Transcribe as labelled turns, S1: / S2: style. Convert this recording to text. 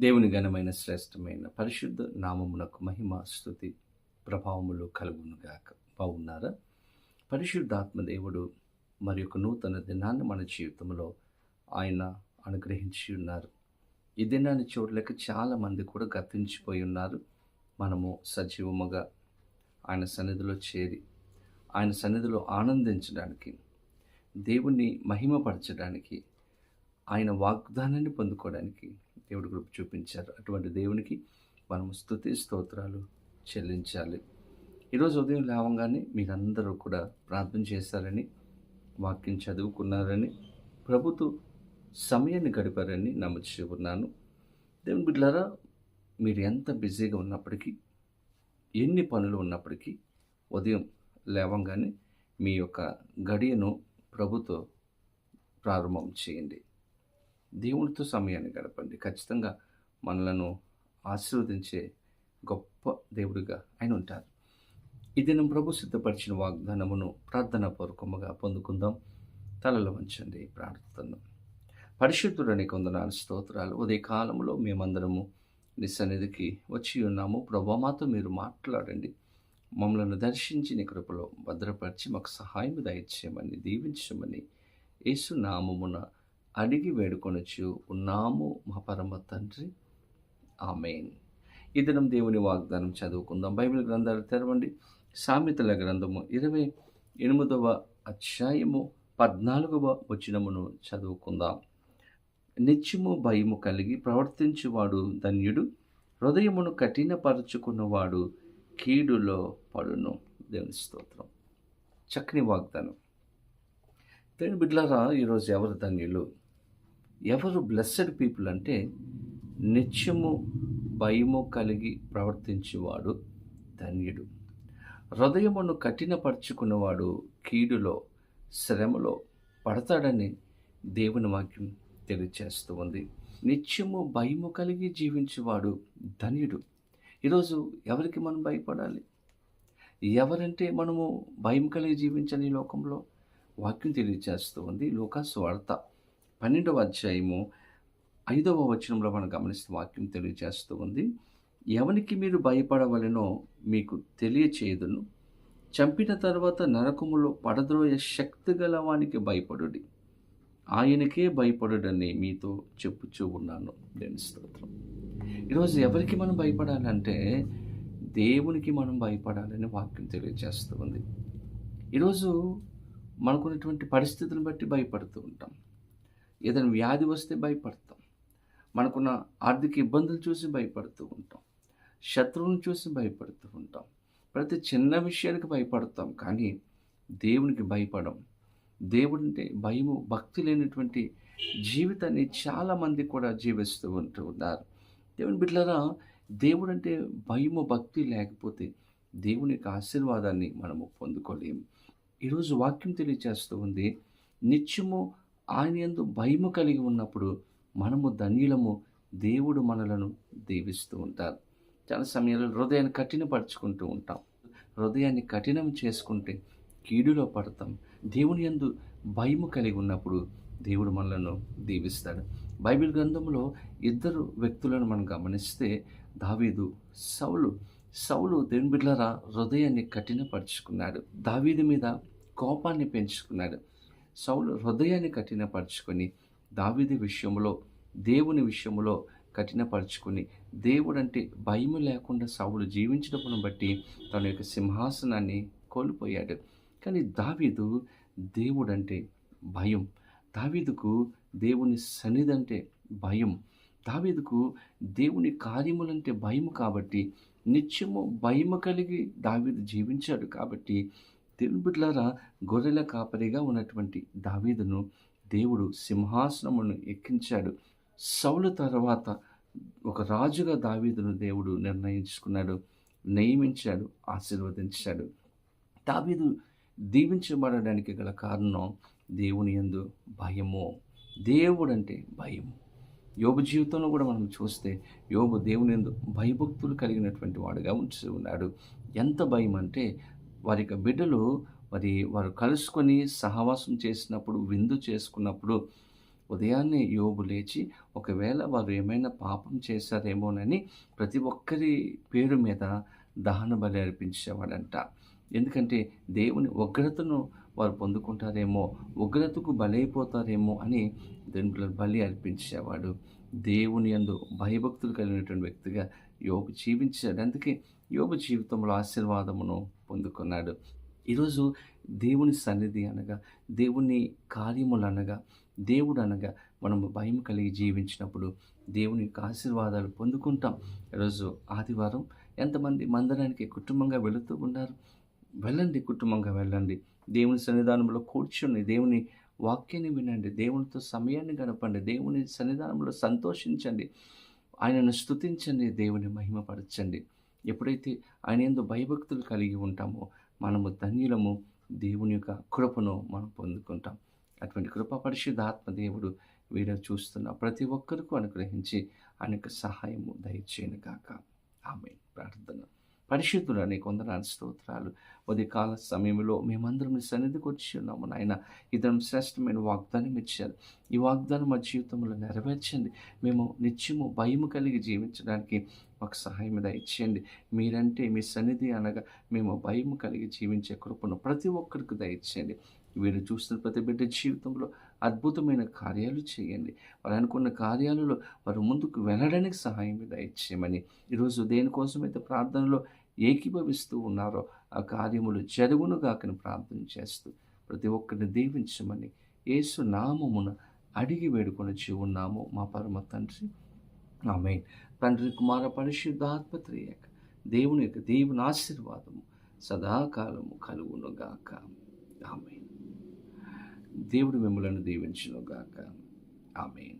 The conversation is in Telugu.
S1: దేవుని ఘనమైన శ్రేష్టమైన పరిశుద్ధ నామమునకు మహిమ స్థుతి ప్రభావములు కలుగునుగాక. బాగున్నారా? పరిశుద్ధాత్మ దేవుడు మరి ఒక నూతన దినాన్ని మన జీవితంలో ఆయన అనుగ్రహించి ఉన్నారు. ఈ దినాన్ని చూడలేక చాలామంది కూడా గతించిపోయి ఉన్నారు. మనము సజీవముగా ఆయన సన్నిధిలో చేరి ఆయన సన్నిధిలో ఆనందించడానికి దేవుణ్ణి మహిమపరచడానికి ఆయన వాగ్దానాన్ని పొందుకోవడానికి దేవుడు కృప చూపించారు. అటువంటి దేవునికి మనము స్థుతి స్తోత్రాలు చెల్లించాలి. ఈరోజు ఉదయం లేవంగానే మీరందరూ కూడా ప్రార్థన చేశారని వాక్యం చదువుకున్నారని ప్రభుత్వ సమయాన్ని గడిపారని నమ్ముచి ఉన్నాను. దేవుని బిడ్డలారా మీరు ఎంత బిజీగా ఉన్నప్పటికీ ఎన్ని పనులు ఉన్నప్పటికీ ఉదయం లేవంగానే మీ యొక్క గడియను ప్రభుతో ప్రారంభం చేయండి. దేవునితో సమయాన్ని గడపండి. ఖచ్చితంగా మనలను ఆశీర్వదించే గొప్ప దేవుడిగా ఆయన ఉంటారు. ఈ దినం ప్రభు సిద్ధపరిచిన వాగ్దానమును ప్రార్థన పూర్వకముగా పొందుకుందాం. తలలో వంచండి ప్రార్థన పరిశుద్ధుడని కొందనాలు స్తోత్రాలు. ఉదయ కాలంలో మేమందరము నీ సన్నిధికి వచ్చి ఉన్నాము. ప్రభా మాతో మీరు మాట్లాడండి. మమ్మలను దర్శించి నీ కృపలో భద్రపరిచి మాకు సహాయం దయచేయమని దీవించమని యేసు నామమున అడిగి వేడుకొనొచ్చు. ఉన్నాము మా పరమ తండ్రి. ఆమెన్. ఈ దినం దేవుని వాగ్దానం చదువుకుందాం. బైబిల్ గ్రంథాలు తెరవండి. సామెతల గ్రంథము ఇరవై ఎనిమిదవ అధ్యాయము పద్నాలుగవ వచనమును చదువుకుందాం. నిత్యము భయము కలిగి ప్రవర్తించువాడు ధన్యుడు. హృదయమును కఠినపరుచుకున్నవాడు కీడులో పడును. దేవుని స్తోత్రం. చక్కని వాగ్దానం. దేవుని బిడ్లారా ఈరోజు ఎవరు ధన్యులు? ఎవరు బ్లెస్సెడ్ పీపుల్ అంటే నిత్యము భయము కలిగి ప్రవర్తించేవాడు ధన్యుడు. హృదయమును కఠినపరుచుకున్నవాడు కీడులో శ్రమలో పడతాడని దేవుని వాక్యం తెలియచేస్తూ ఉంది. నిత్యము భయము కలిగి జీవించేవాడు ధన్యుడు. ఈరోజు ఎవరికి మనం భయపడాలి? ఎవరంటే మనము భయం కలిగి జీవించని లోకంలో? వాక్యం తెలియజేస్తూ ఉంది. లోకాసు వార్త పన్నెండవ అధ్యాయము ఐదవ వచనంలో మనం గమనిస్తూ వాక్యం తెలియజేస్తూ ఉంది. ఎవనికి మీరు భయపడవలనో మీకు తెలియచేయదును. చంపిన తర్వాత నరకములో పడద్రోయ శక్తి గల వానికి భయపడుడి. ఆయనకే భయపడుడని మీతో చెప్పుచూ ఉన్నాను. దేని స్తోత్రం. ఈరోజు ఎవరికి మనం భయపడాలంటే దేవునికి మనం భయపడాలని వాక్యం తెలియజేస్తూ ఉంది. ఈరోజు మనకున్నటువంటి పరిస్థితులను బట్టి భయపడుతూ ఉంటాం. ఏదైనా వ్యాధి వస్తే భయపడతాం. మనకున్న ఆర్థిక ఇబ్బందులు చూసి భయపడుతూ ఉంటాం. శత్రువులను చూసి భయపడుతూ ఉంటాం. ప్రతి చిన్న విషయానికి భయపడతాం కానీ దేవునికి భయపడం దేవుడు అంటే భయము భక్తి లేనటువంటి జీవితాన్ని చాలామంది కూడా జీవిస్తూ ఉంటూ ఉన్నారు. దేవుని బిడ్డలరా దేవుడు అంటే భయము భక్తి లేకపోతే దేవుని యొక్క ఆశీర్వాదాన్ని మనము పొందుకోలేము ఈరోజు వాక్యం తెలియచేస్తూ ఉంది నిత్యము ఆయన ఎందు భయము కలిగి ఉన్నప్పుడు మనము ధన్యులము దేవుడు మనలను దీవిస్తూ ఉంటారు. చాలా సమయాల్లో హృదయాన్ని కఠినపరుచుకుంటూ ఉంటాం. హృదయాన్ని కఠినం చేసుకుంటే కీడులో పడతాం. దేవుని యందు భయము కలిగి ఉన్నప్పుడు దేవుడు మనలను దీవిస్తాడు. బైబిల్ గ్రంథంలో ఇద్దరు వ్యక్తులను మనం గమనిస్తే దావీదు సౌలు. సౌలు దేవుని బిడ్లరా హృదయాన్ని కఠినపరుచుకున్నాడు. దావీదు మీద కోపాన్ని పెంచుకున్నాడు. సౌలు హృదయాన్ని కఠినపరచుకొని దావిది విషయంలో దేవుని విషయంలో కఠినపరుచుకుని దేవుడు అంటే లేకుండా సౌలు జీవించడం బట్టి తన యొక్క సింహాసనాన్ని కోల్పోయాడు. కానీ దావీదు దేవుడంటే భయం. దావీదుకు దేవుని సన్నిధి అంటే భయం. దావీదుకు దేవుని కార్యములంటే భయం కాబట్టి నిత్యము భయము కలిగి దావీదు జీవించాడు కాబట్టి దేవుని బిడ్డలారా గొర్రెల కాపరిగా ఉన్నటువంటి దావీదును దేవుడు సింహాసనమును ఎక్కించాడు. సౌలు తర్వాత ఒక రాజుగా దావీదును దేవుడు నిర్ణయించుకున్నాడు నియమించాడు ఆశీర్వదించాడు. దావీదు దీవించబడడానికి గల కారణం దేవుని ఎందు భయము. దేవుడు అంటే భయము. యోబు జీవితంలో కూడా మనం చూస్తే యోబు దేవుని ఎందు భయభక్తులు కలిగినటువంటి వాడుగా ఉంచి ఉన్నాడు. ఎంత భయం అంటే వారి యొక్క బిడ్డలు మరి వారు కలుసుకొని సహవాసం చేసినప్పుడు విందు చేసుకున్నప్పుడు ఉదయాన్నే యోబు లేచి ఒకవేళ వారు ఏమైనా పాపం చేశారేమోనని ప్రతి ఒక్కరి పేరు మీద దహన బలి అర్పించేవాడంట. ఎందుకంటే దేవుని ఉగ్రతను వారు పొందుకుంటారేమో ఉగ్రతకు బలైపోతారేమో అని దేవుని బలి అర్పించేవాడు. దేవుని అందు భయభక్తులు కలిగినటువంటి వ్యక్తిగా యోగు జీవించాడు. అందుకే యోగు జీవితంలో ఆశీర్వాదమును పొందుకున్నాడు. ఈరోజు దేవుని సన్నిధి అనగా దేవుని కార్యములు అనగా దేవుడు అనగా మనము భయం కలిగి జీవించినప్పుడు దేవుని యొక్క ఆశీర్వాదాలు పొందుకుంటాం. ఈరోజు ఆదివారం ఎంతమంది మందిరానికి కుటుంబంగా వెళుతూ ఉన్నారు? వెళ్ళండి కుటుంబంగా వెళ్ళండి. దేవుని సన్నిధానంలో కూర్చుని దేవుని వాక్యాన్ని వినండి దేవునితో సమయాన్ని గడపండి దేవుని సన్నిధానంలో సంతోషించండి. ఆయనను స్తుతించండి దేవుని మహిమపరచండి. ఎప్పుడైతే ఆయన ఎందు భయభక్తులు కలిగి ఉంటామో మనము ధన్యులము. దేవుని యొక్క కృపను మనం పొందుకుంటాం. అటువంటి కృప పరిశుద్ధ ఆత్మదేవుడు వీడియో చూస్తున్న ప్రతి ఒక్కరికి అనుగ్రహించి ఆయన సహాయము దయచేయను కాక ఆమె ప్రార్థన. పరిశుద్ధుడు అనే కొందనాలు స్తోత్రాలు. ఉదయకాల సమయంలో మేమందరం మీ సన్నిధికి వచ్చి ఉన్నాము నాయన. ఇద్దరం శ్రేష్టమైన వాగ్దానం ఇచ్చారు. ఈ వాగ్దానం మా జీవితంలో నెరవేర్చండి. మేము నిత్యము భయము కలిగి జీవించడానికి మాకు సహాయం దయచేయండి. మీరంటే మీ సన్నిధి అనగా మేము భయము కలిగి జీవించే కృపను ప్రతి ఒక్కరికి దయచేయండి. వీరు చూస్తున్న ప్రతి బిడ్డ జీవితంలో అద్భుతమైన కార్యాలు చేయండి. వారు అనుకున్న కార్యాలలో వారు ముందుకు వెళ్ళడానికి సహాయం దయచేయమని. ఈరోజు దేనికోసమైతే ప్రార్థనలో ఏకీభవిస్తూ ఉన్నారో ఆ కార్యములు జరుగునుగాకని ప్రార్థన చేస్తూ ప్రతి ఒక్కరిని దీవించమని యేసు నామమున అడిగి వేడుకొని ఉన్నాము. మా పరమ తండ్రి. ఆమె తండ్రి కుమార పరిశుద్ధాత్మత్రియక దేవుని యొక్క దేవుని ఆశీర్వాదము సదాకాలము కలుగునుగాక ఆమె దేవుడు మిమ్మలను దీవించునుగాక. ఆమె